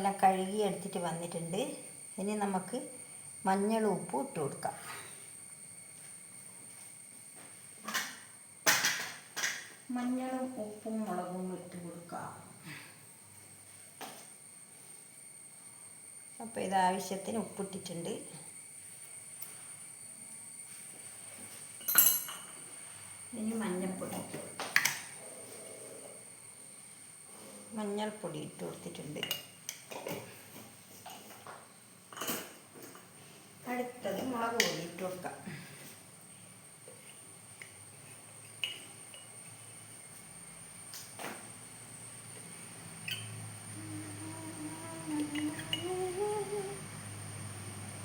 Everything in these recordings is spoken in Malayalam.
ഇതെല്ലാം കഴുകി എടുത്തിട്ട് വന്നിട്ടുണ്ട്. ഇനി നമുക്ക് മഞ്ഞൾ ഉപ്പും ഇട്ട് കൊടുക്കാം. മഞ്ഞളും ഉപ്പും മുളകും ഇട്ട് കൊടുക്കാം. അപ്പോൾ ഇത് ആവശ്യത്തിന് ഉപ്പിട്ടിട്ടുണ്ട്. ഇനി മഞ്ഞൾപ്പൊടി മഞ്ഞൾപ്പൊടി ഇട്ട് കൊടുത്തിട്ടുണ്ട്. അടുത്തത് മുളക് പൊടി ഇട്ട് കൊടുക്കാം.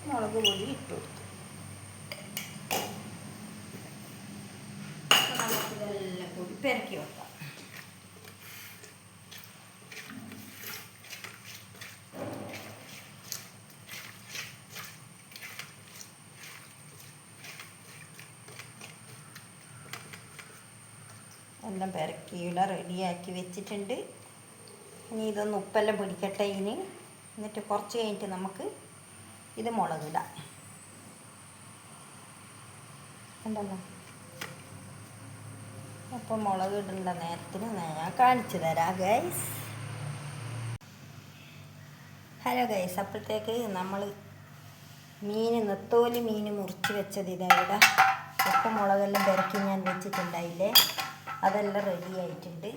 മുളക് പൊടി ഇട്ട് കൊടുത്തു അപ്പോൾ നമുക്കിതെല്ലാം കൂടി പെരക്കി വെക്കാം എല്ലാം പെരക്കിയിട റെഡിയാക്കി വെച്ചിട്ടുണ്ട്. ഇനി ഇതൊന്ന് ഉപ്പെല്ലാം പിടിക്കട്ടെ ഇനി. എന്നിട്ട് കുറച്ച് കഴിഞ്ഞിട്ട് നമുക്ക് ഇത് മുളകിടാം. ഉണ്ടല്ലോ അപ്പോൾ മുളക് ഇടേണ്ട നേരത്തിന് ഞാൻ കാണിച്ചു തരാം ഗൈസ് ഹലോ ഗൈസ് അപ്പോഴത്തേക്ക് നമ്മൾ മീൻ നെത്തോലി മീൻ മുറിച്ച് വെച്ചത് ഇതാ ഇവിടെ. ഉപ്പ് മുളകെല്ലാം പെരക്കി ഞാൻ വെച്ചിട്ടുണ്ടായില്ലേ? അതെല്ലാം റെഡി ആയിട്ടുണ്ട്.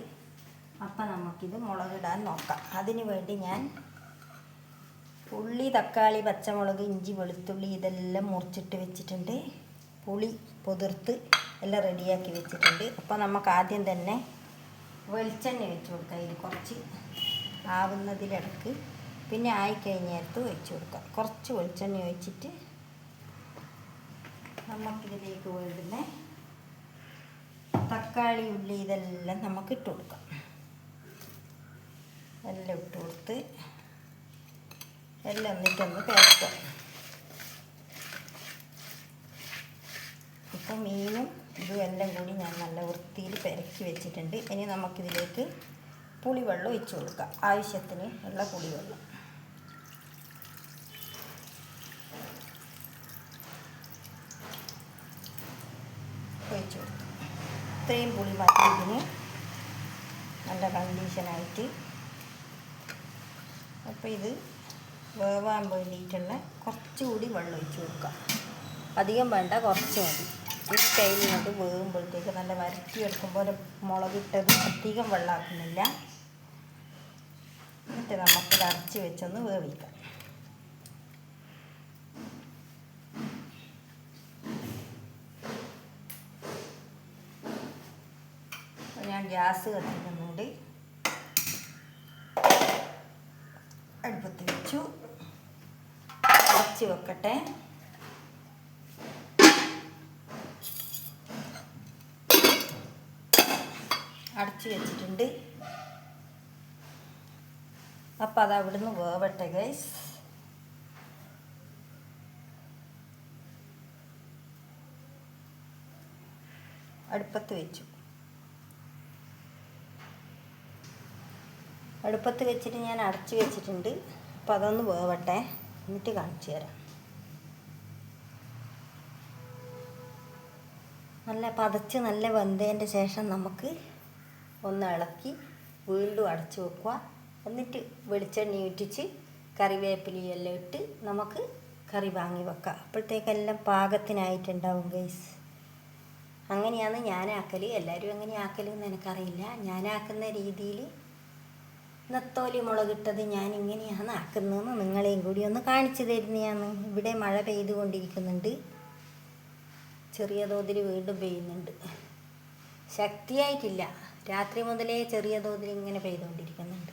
അപ്പം നമുക്കിത് മുളകിടാൻ നോക്കാം. അതിന് വേണ്ടി ഞാൻ ഉള്ളി തക്കാളി പച്ചമുളക് ഇഞ്ചി വെളുത്തുള്ളി ഇതെല്ലാം മുറിച്ചിട്ട് വെച്ചിട്ടുണ്ട്. പുളി പൊതിർത്ത് എല്ലാം റെഡിയാക്കി വെച്ചിട്ടുണ്ട്. അപ്പോൾ നമുക്ക് ആദ്യം തന്നെ വെളിച്ചെണ്ണ വെച്ച് കൊടുക്കാം. ഇതിൽ കുറച്ച് ആവുന്നതിലിടക്ക് പിന്നെ ആയിക്കഴിഞ്ഞേരത്ത് ഒഴിച്ച് കൊടുക്കാം. കുറച്ച് വെളിച്ചെണ്ണ ഒഴിച്ചിട്ട് നമുക്കിതിലേക്ക് വേണ്ടുന്ന തക്കാളി ഉള്ളി ഇതെല്ലാം നമുക്ക് ഇട്ട് കൊടുക്കാം. എല്ലാം ഇട്ട് കൊടുത്ത് എല്ലാം എന്നിട്ടൊന്ന് പേർക്കാം ഇപ്പോൾ മീനും ഇതും എല്ലാം കൂടി ഞാൻ നല്ല വൃത്തിയിൽ പെരക്കി വെച്ചിട്ടുണ്ട്. ഇനി നമുക്കിതിലേക്ക് പുളിവെള്ളം ഒഴിച്ചു കൊടുക്കാം. ആവശ്യത്തിന് ഉള്ള പുളിവെള്ളം ഒഴിച്ചു കൊടുത്തു ഇത്രയും പുളി മതി ഇതിന് നല്ല കണ്ടീഷനായിട്ട് അപ്പോൾ ഇത് വേവാൻ വേണ്ടിയിട്ടുള്ള കുറച്ചുകൂടി വെള്ളം ഒഴിച്ച് കൊടുക്കുക അധികം വേണ്ട കുറച്ച് മതി. ഈ സ്റ്റൈലിൽ നിന്ന് വേകുമ്പോഴത്തേക്ക് നല്ല വരട്ടി എടുക്കുമ്പോൾ മുളകിട്ടത് അധികം വെള്ളമാക്കുന്നില്ല. എന്നിട്ട് നമുക്ക് അരച്ച് വെച്ചൊന്ന് വേവിക്കാം അപ്പോൾ ഞാൻ ഗ്യാസ് കത്തിക്കുന്നുണ്ട് അടുപ്പത്ത് വെച്ചു. അടച്ച് വെക്കട്ടെ. അടച്ച് വെച്ചിട്ടുണ്ട്. അപ്പം അത് അവിടുന്ന് വേവട്ടെ ഗൈസ് അടുപ്പത്ത് വെച്ചു. അടുപ്പത്ത് വെച്ചിട്ട് ഞാൻ അടച്ചു വെച്ചിട്ടുണ്ട്. അപ്പോൾ അതൊന്ന് വേവട്ടെ. എന്നിട്ട് കാണിച്ചു തരാം. നല്ല പതച്ച് നല്ല വെന്തതിന്റെ ശേഷം നമുക്ക് ഒന്ന് ഇളക്കി വീണ്ടും അടച്ച് വെക്കുക. എന്നിട്ട് വെളിച്ചെണ്ണ ഇട്ടിച്ച് കറിവേപ്പിലയെല്ലാം ഇട്ട് നമുക്ക് കറി വാങ്ങി വെക്കാം. അപ്പോഴത്തേക്കെല്ലാം പാകത്തിനായിട്ടുണ്ടാവും ഗൈസ് അങ്ങനെയാണ് ഞാനാക്കൽ എല്ലാവരും എങ്ങനെ ആക്കലെന്ന് എനിക്കറിയില്ല. ഞാനാക്കുന്ന രീതിയിൽ നെത്തോലി മുളകിട്ടത് ഞാൻ ഇങ്ങനെയാണ് ആക്കുന്നതെന്ന് നിങ്ങളെയും കൂടി ഒന്ന് കാണിച്ചു തരുന്നതാണ്. ഇവിടെ മഴ പെയ്തുകൊണ്ടിരിക്കുന്നുണ്ട്. ചെറിയ തോതിൽ വീണ്ടും പെയ്യുന്നുണ്ട്. ശക്തിയായിട്ടില്ല. രാത്രി മുതലേ ചെറിയ തോതിൽ ഇങ്ങനെ പെയ്തുകൊണ്ടിരിക്കുന്നുണ്ട്.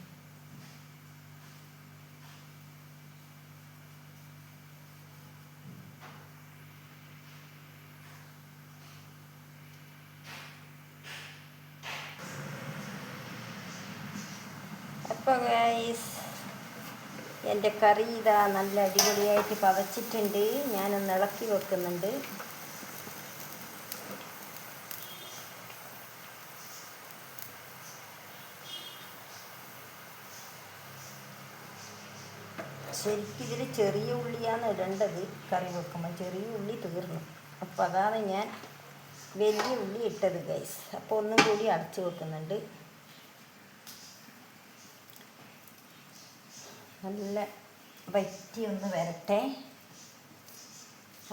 അപ്പോൾ ഗൈസ് എന്റെ കറി ഇതാ നല്ല അടിപൊളിയായിട്ട് പതച്ചിട്ടുണ്ട്. ഞാനൊന്ന് ഇളക്കി വെക്കുന്നുണ്ട്. ശരിക്കും ഇതിൽ ചെറിയ ഉള്ളിയാണ് ഇടേണ്ടത് കറി വെക്കുമ്പോൾ ചെറിയ ഉള്ളി തീർന്നു. അപ്പോൾ അതാണ് ഞാൻ വലിയ ഉള്ളി ഇട്ടത് ഗൈസ് അപ്പോൾ ഒന്നും കൂടി അടച്ചു വെക്കുന്നുണ്ട്. നല്ല വറ്റി ഒന്ന് വരട്ടെ.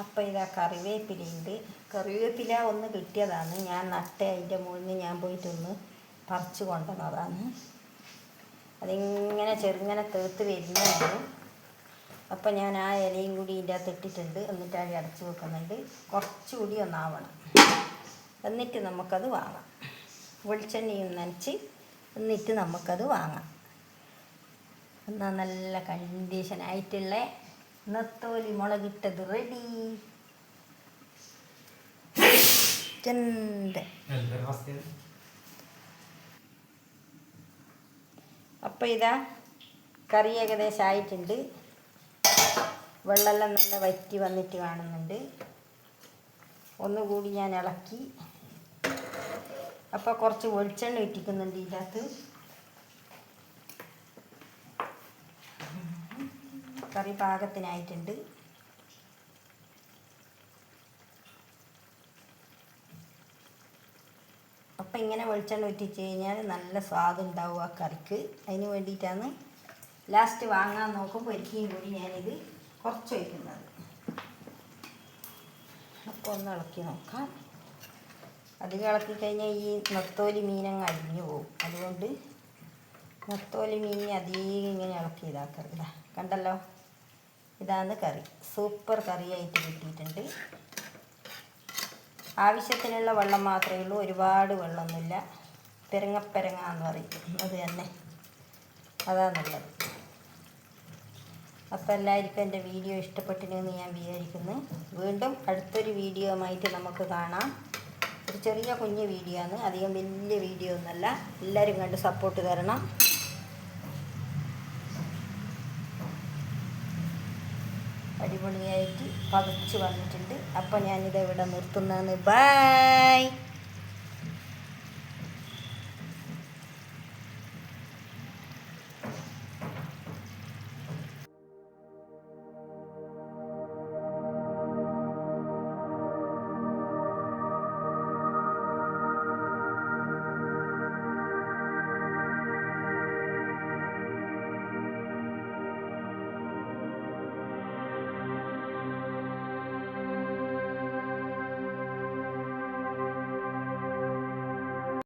അപ്പോൾ ഇതാ കറിവേപ്പിലയുണ്ട്. കറിവേപ്പില ഒന്ന് കിട്ടിയതാണ്. ഞാൻ നട്ട അതിന്റെ മുകളിൽ ഞാൻ പോയിട്ടൊന്ന് പറിച്ചു കൊണ്ടുവന്നതാണ് അതിങ്ങനെ ചെറുങ്ങനെ തേർത്ത് വരുന്നതാണ് അപ്പോൾ ഞാൻ ആ ഇലയും കൂടി ഇതിന്റെ അകത്ത് ഇട്ടിട്ടുണ്ട്. എന്നിട്ട് അത് അടച്ച് വെക്കുന്നുണ്ട്. കുറച്ചുകൂടി ഒന്നാവണം എന്നിട്ട് നമുക്കത് വാങ്ങാം. വെളിച്ചെണ്ണയും നനച്ച് എന്നിട്ട് നമുക്കത് വാങ്ങാം. എന്നാൽ നല്ല കണ്ടീഷൻ കണ്ടീഷനായിട്ടുള്ള നത്തോലി മുളകിട്ടത് റെഡി ചെന്ത അപ്പോൾ ഇതാ കറി ഏകദേശം ആയിട്ടുണ്ട്. വെള്ളമെല്ലാം നല്ല വറ്റി വന്നിട്ട് കാണുന്നുണ്ട്. ഒന്നുകൂടി ഞാൻ ഇളക്കി. അപ്പോൾ കുറച്ച് വെളിച്ചെണ്ണ ഇട്ടിക്കുന്നുണ്ട് ഇതിനകത്ത്. കറി പാകത്തിനായിട്ടുണ്ട്. അപ്പം ഇങ്ങനെ വെളിച്ചെണ്ണ ഒറ്റിച്ച് കഴിഞ്ഞാൽ നല്ല സ്വാദ് ഉണ്ടാവും ആ കറിക്ക്. അതിന് വേണ്ടിയിട്ടാണ് ലാസ്റ്റ് വാങ്ങാൻ നോക്കുമ്പോൾ ഒരിക്കലും കൂടി ഞാനിത് കുറച്ച് വയ്ക്കുന്നത് അപ്പോൾ ഒന്ന് ഇളക്കി നോക്കാം. അധികം ഇളക്കി കഴിഞ്ഞാൽ ഈ നത്തോലി മീനങ്ങ് അഴിഞ്ഞു പോകും അതുകൊണ്ട് നത്തോലി മീനിനെ അധികം ഇങ്ങനെ ഇളക്കി ഇതാക്കരുത്. കണ്ടല്ലോ? ഇതാണ് കറി. സൂപ്പർ കറിയായിട്ട് കിട്ടിയിട്ടുണ്ട്. ആവശ്യത്തിനുള്ള വെള്ളം മാത്രമേ ഉള്ളൂ. ഒരുപാട് വെള്ളമൊന്നുമില്ല. പെരങ്ങപ്പെരങ്ങ എന്ന് പറയും. അത് തന്നെ. അതാണുള്ളത് അപ്പോൾ എല്ലാവർക്കും എന്റെ വീഡിയോ ഇഷ്ടപ്പെട്ടിരുന്നു ഞാൻ വിചാരിക്കുന്നു. വീണ്ടും അടുത്തൊരു വീഡിയോ ആയിട്ട് നമുക്ക് കാണാം. ഒരു ചെറിയ കുഞ്ഞ് വീഡിയോ ആണ്. അധികം വലിയ വീഡിയോ ഒന്നുമല്ല. എല്ലാവരും കണ്ട് സപ്പോർട്ട് തരണം. അടിപൊളിയായിട്ട് പതച്ച് വന്നിട്ടുണ്ട്. അപ്പോൾ ഞാനിത് ഇവിടെ നിർത്തുന്നതാണ് ബൈ.